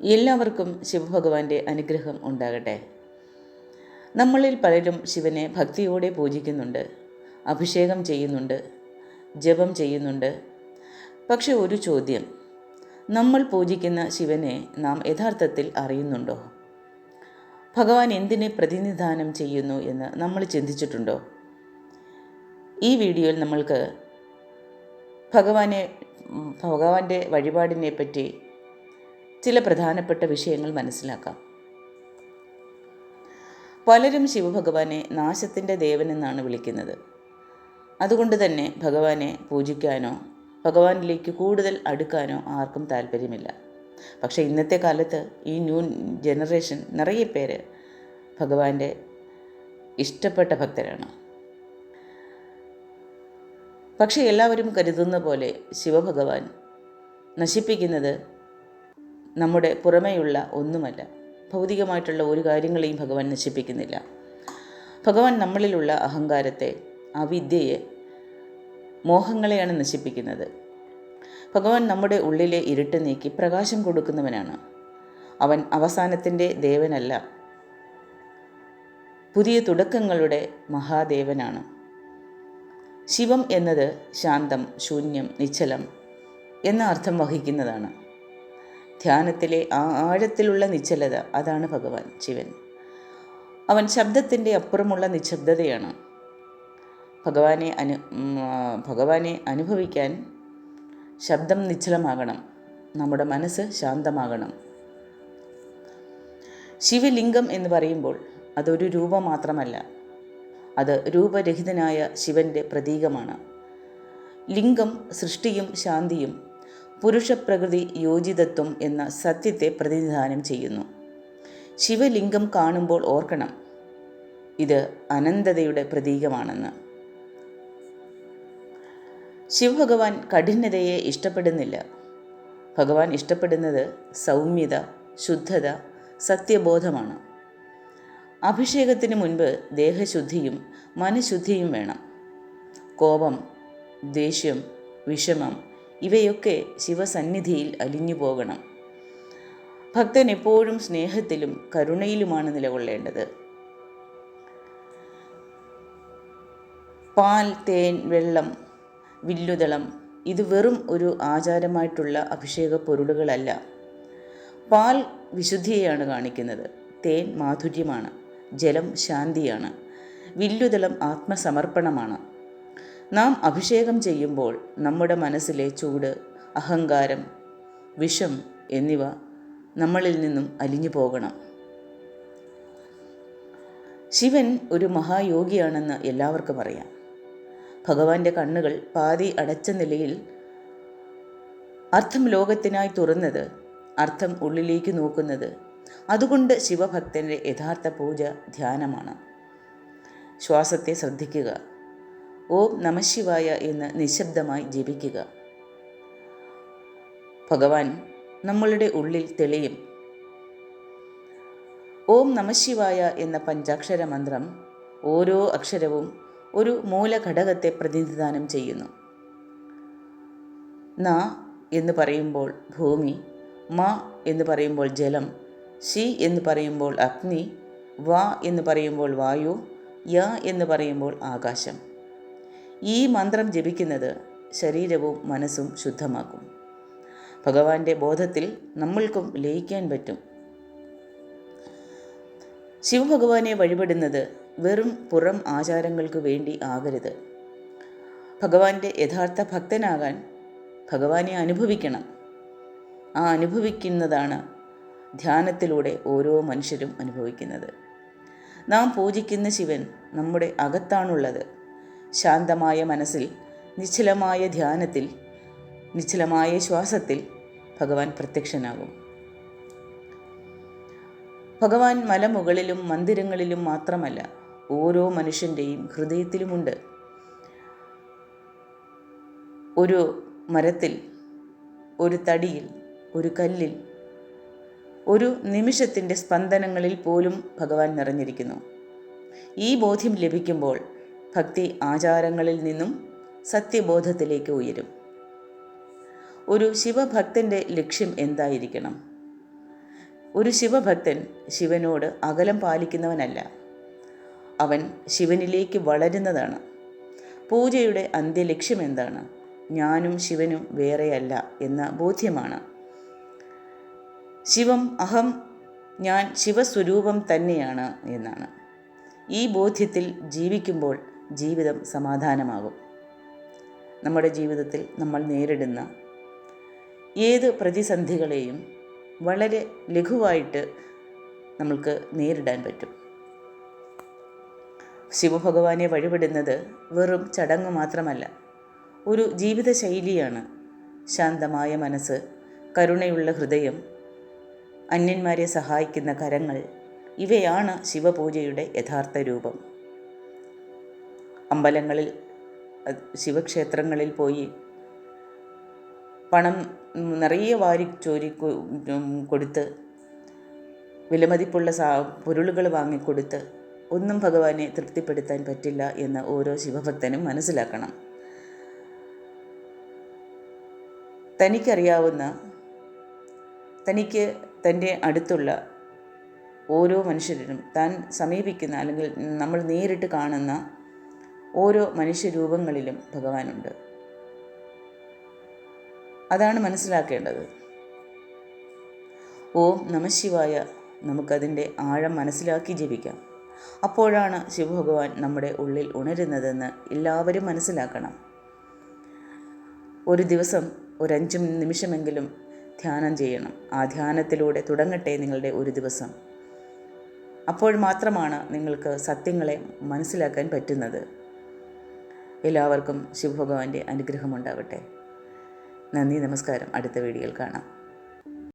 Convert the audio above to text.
എല്ലാവർക്കും ശിവഭഗവാന്റെ അനുഗ്രഹം ഉണ്ടാകട്ടെ. നമ്മളിൽ പലരും ശിവനെ ഭക്തിയോടെ പൂജിക്കുന്നുണ്ട് അഭിഷേകം ചെയ്യുന്നുണ്ട് ജപം ചെയ്യുന്നുണ്ട്. പക്ഷെ ഒരു ചോദ്യം നമ്മൾ പൂജിക്കുന്ന ശിവനെ നാം യഥാർത്ഥത്തിൽ അറിയുന്നുണ്ടോ? ഭഗവാൻ എന്തിനെ പ്രതിനിധാനം ചെയ്യുന്നു എന്ന് നമ്മൾ ചിന്തിച്ചിട്ടുണ്ടോ? ഈ വീഡിയോയിൽ നമ്മൾക്ക് ഭഗവാനെ ഭഗവാന്റെ വഴിപാടിനെ പറ്റി ചില പ്രധാനപ്പെട്ട വിഷയങ്ങൾ മനസ്സിലാക്കാം. പലരും ശിവഭഗവാനെ നാശത്തിന്റെ ദേവനെന്നാണ് വിളിക്കുന്നത്. അതുകൊണ്ട് തന്നെ ഭഗവാനെ പൂജിക്കാനോ ഭഗവാനിലേക്ക് കൂടുതൽ അടുക്കാനോ ആർക്കും താല്പര്യമില്ല. പക്ഷേ ഇന്നത്തെ കാലത്ത് ഈ ന്യൂ ജനറേഷൻ നിറയെ പേര് ഭഗവാന്റെ ഇഷ്ടപ്പെട്ട ഭക്തരാണ്. പക്ഷേ എല്ലാവരും കരുതുന്ന പോലെ ശിവഭഗവാൻ നശിപ്പിക്കുന്നത് നമ്മുടെ പുറമേയുള്ള ഒന്നുമല്ല. ഭൗതികമായിട്ടുള്ള ഒരു കാര്യങ്ങളെയും ഭഗവാൻ നശിപ്പിക്കുന്നില്ല. ഭഗവാൻ നമ്മളിലുള്ള അഹങ്കാരത്തെ അവിദ്യയെ മോഹങ്ങളെയാണ് നശിപ്പിക്കുന്നത്. ഭഗവാൻ നമ്മുടെ ഉള്ളിലെ ഇരുട്ട് നീക്കി പ്രകാശം കൊടുക്കുന്നവനാണ്. അവൻ അവസാനത്തിന്റെ ദേവനല്ല. പുതിയ തുടക്കങ്ങളുടെ മഹാദേവനാണ്. ശിവം എന്നത് ശാന്തം ശൂന്യം നിശ്ചലം എന്ന അർത്ഥം വഹിക്കുന്നതാണ്. ധ്യാനത്തിലെ ആ ആഴത്തിലുള്ള നിശ്ചലത അതാണ് ഭഗവാൻ ശിവൻ. അവൻ ശബ്ദത്തിന്റെ അപ്പുറമുള്ള നിശബ്ദതയാണ്. ഭഗവാനെ അനു ഭഗവാനെ അനുഭവിക്കാൻ ശബ്ദം നിശ്ചലമാകണം. നമ്മുടെ മനസ്സ് ശാന്തമാകണം. ശിവലിംഗം എന്ന് പറയുമ്പോൾ അതൊരു രൂപം മാത്രമല്ല അത് രൂപരഹിതനായ ശിവന്റെ പ്രതീകമാണ്. ലിംഗം സൃഷ്ടിയും ശാന്തിയും പുരുഷപ്രകൃതി യോജിതത്വം എന്ന സത്യത്തെ പ്രതിനിധാനം ചെയ്യുന്നു. ശിവലിംഗം കാണുമ്പോൾ ഓർക്കണം ഇത് അനന്തതയുടെ പ്രതീകമാണെന്ന്. ശിവഭഗവാൻ കഠിനതയെ ഇഷ്ടപ്പെടുന്നില്ല. ഭഗവാൻ ഇഷ്ടപ്പെടുന്നത് സൗമ്യത ശുദ്ധത സത്യബോധമാണ്. അഭിഷേകത്തിന് മുൻപ് ദേഹശുദ്ധിയും മനഃശുദ്ധിയും വേണം. കോപം ദേഷ്യം വിഷമം ഇവയൊക്കെ ശിവസന്നിധിയിൽ അലിഞ്ഞു പോകണം. ഭക്തൻ എപ്പോഴും സ്നേഹത്തിലും കരുണയിലുമാണ് നിലകൊള്ളേണ്ടത്. പാൽ തേൻ വെള്ളം വില്ലുതളം ഇത് വെറും ഒരു ആചാരമായിട്ടുള്ള അഭിഷേക പൊരുളുകളല്ല. പാൽ വിശുദ്ധിയെയാണ് കാണിക്കുന്നത്. തേൻ മാധുര്യമാണ്. ജലം ശാന്തിയാണ്. വില്ലുതളം ആത്മസമർപ്പണമാണ്. നാം അഭിഷേകം ചെയ്യുമ്പോൾ നമ്മുടെ മനസ്സിലെ ചൂട് അഹങ്കാരം വിഷം എന്നിവ നമ്മളിൽ നിന്നും അലിഞ്ഞു പോകണം. ശിവൻ ഒരു മഹായോഗിയാണെന്ന് എല്ലാവർക്കും അറിയാം. ഭഗവാന്റെ കണ്ണുകൾ പാതി അടച്ച നിലയിൽ അർത്ഥം ലോകത്തിനായി തുറന്നത് അർത്ഥം ഉള്ളിലേക്ക് നോക്കുന്നത് അതുകൊണ്ട് ശിവഭക്തന്റെ യഥാർത്ഥ പൂജ ധ്യാനമാണ്. ശ്വാസത്തെ ശ്രദ്ധിക്കുക ഓം നമശിവായ എന്ന് നിശബ്ദമായി ജപിക്കുക. ഭഗവാൻ നമ്മളുടെ ഉള്ളിൽ തെളിയും. ഓം നമശിവായ എന്ന പഞ്ചാക്ഷര മന്ത്രം ഓരോ അക്ഷരവും ഒരു മൂലഘടകത്തെ പ്രതിനിധാനം ചെയ്യുന്നു. ന എന്ന് പറയുമ്പോൾ ഭൂമി മ എന്ന് പറയുമ്പോൾ ജലം ശി എന്ന് പറയുമ്പോൾ അഗ്നി വ എന്ന് പറയുമ്പോൾ വായു യ എന്ന് പറയുമ്പോൾ ആകാശം. ഈ മന്ത്രം ജപിക്കുന്നത് ശരീരവും മനസ്സും ശുദ്ധമാക്കും. ഭഗവാന്റെ ബോധത്തിൽ നമ്മൾക്കും ലയിക്കാൻ പറ്റും. ശിവഭഗവാനെ വഴിപെടുന്നത് വെറും പുറം ആചാരങ്ങൾക്ക് വേണ്ടി ആകരുത്. ഭഗവാന്റെ യഥാർത്ഥ ഭക്തനാകാൻ ഭഗവാനെ അനുഭവിക്കണം. ആ അനുഭവിക്കുന്നതാണ് ധ്യാനത്തിലൂടെ ഓരോ മനുഷ്യരും അനുഭവിക്കുന്നത്. നാം പൂജിക്കുന്ന ശിവൻ നമ്മുടെ അകത്താണുള്ളത്. ശാന്തമായ മനസ്സിൽ നിശ്ചലമായ ധ്യാനത്തിൽ നിശ്ചലമായ ശ്വാസത്തിൽ ഭഗവാൻ പ്രത്യക്ഷനാകും. ഭഗവാൻ മലമുകളിലും മന്ദിരങ്ങളിലും മാത്രമല്ല ഓരോ മനുഷ്യന്റെയും ഹൃദയത്തിലുമുണ്ട്. ഒരു മരത്തിൽ ഒരു തടിയിൽ ഒരു കല്ലിൽ ഒരു നിമിഷത്തിന്റെ സ്പന്ദനങ്ങളിൽ പോലും ഭഗവാൻ നിറഞ്ഞിരിക്കുന്നു. ഈ ബോധ്യം ലഭിക്കുമ്പോൾ ഭക്തി ആചാരങ്ങളിൽ നിന്നും സത്യബോധത്തിലേക്ക് ഉയരും. ഒരു ശിവഭക്തന്റെ ലക്ഷ്യം എന്തായിരിക്കണം? ഒരു ശിവഭക്തൻ ശിവനോട് അകലം പാലിക്കുന്നവനല്ല. അവൻ ശിവനിലേക്ക് വളരുന്നതാണ്. പൂജയുടെ അന്ത്യലക്ഷ്യം എന്താണ്? ഞാനും ശിവനും വേറെയല്ല എന്ന ബോധ്യമാണ്. ശിവം അഹം ഞാൻ ശിവസ്വരൂപം തന്നെയാണ് എന്നാണ്. ഈ ബോധ്യത്തിൽ ജീവിക്കുമ്പോൾ ജീവിതം സമാധാനമാകും. നമ്മുടെ ജീവിതത്തിൽ നമ്മൾ നേരിടുന്ന ഏത് പ്രതിസന്ധികളെയും വളരെ ലഘുവായിട്ട് നമ്മൾക്ക് നേരിടാൻ പറ്റും. ശിവഭഗവാനെ വഴിപെടുന്നത് വെറും ചടങ്ങ് മാത്രമല്ല ഒരു ജീവിതശൈലിയാണ്. ശാന്തമായ മനസ്സ് കരുണയുള്ള ഹൃദയം അന്യന്മാരെ സഹായിക്കുന്ന കരങ്ങൾ ഇവയാണ് ശിവപൂജയുടെ യഥാർത്ഥ രൂപം. അമ്പലങ്ങളിൽ ശിവക്ഷേത്രങ്ങളിൽ പോയി പണം നിറയെ വാരി ചോരി കൊടുത്ത് വിലമതിപ്പുള്ള സാ പൊരുളുകൾ വാങ്ങിക്കൊടുത്ത് ഒന്നും ഭഗവാനെ തൃപ്തിപ്പെടുത്താൻ പറ്റില്ല എന്ന് ഓരോ ശിവഭക്തനും മനസ്സിലാക്കണം. തനിക്കറിയാവുന്ന തനിക്ക് തന്റെ അടുത്തുള്ള ഓരോ മനുഷ്യരിലും താൻ സമീപിക്കുന്ന അല്ലെങ്കിൽ നമ്മൾ നേരിട്ട് കാണുന്ന ഓരോ മനുഷ്യരൂപങ്ങളിലും ഭഗവാനുണ്ട്. അതാണ് മനസ്സിലാക്കേണ്ടത്. ഓം നമശിവായ നമുക്കതിന്റെ ആഴം മനസ്സിലാക്കി ജപിക്കാം. അപ്പോഴാണ് ശിവഭഗവാൻ നമ്മുടെ ഉള്ളിൽ ഉണരുന്നതെന്ന് എല്ലാവരും മനസ്സിലാക്കണം. ഒരു ദിവസം ഒരഞ്ച് നിമിഷമെങ്കിലും ധ്യാനം ചെയ്യണം. ആ ധ്യാനത്തിലൂടെ തുടങ്ങട്ടെ നിങ്ങളുടെ ഒരു ദിവസം. അപ്പോൾ മാത്രമാണ് നിങ്ങൾക്ക് സത്യങ്ങളെ മനസ്സിലാക്കാൻ പറ്റുന്നത്. എല്ലാവർക്കും ശിവഭഗവാന്റെ അനുഗ്രഹമുണ്ടാവട്ടെ. നന്ദി നമസ്കാരം. അടുത്ത വീഡിയോയിൽ കാണാം.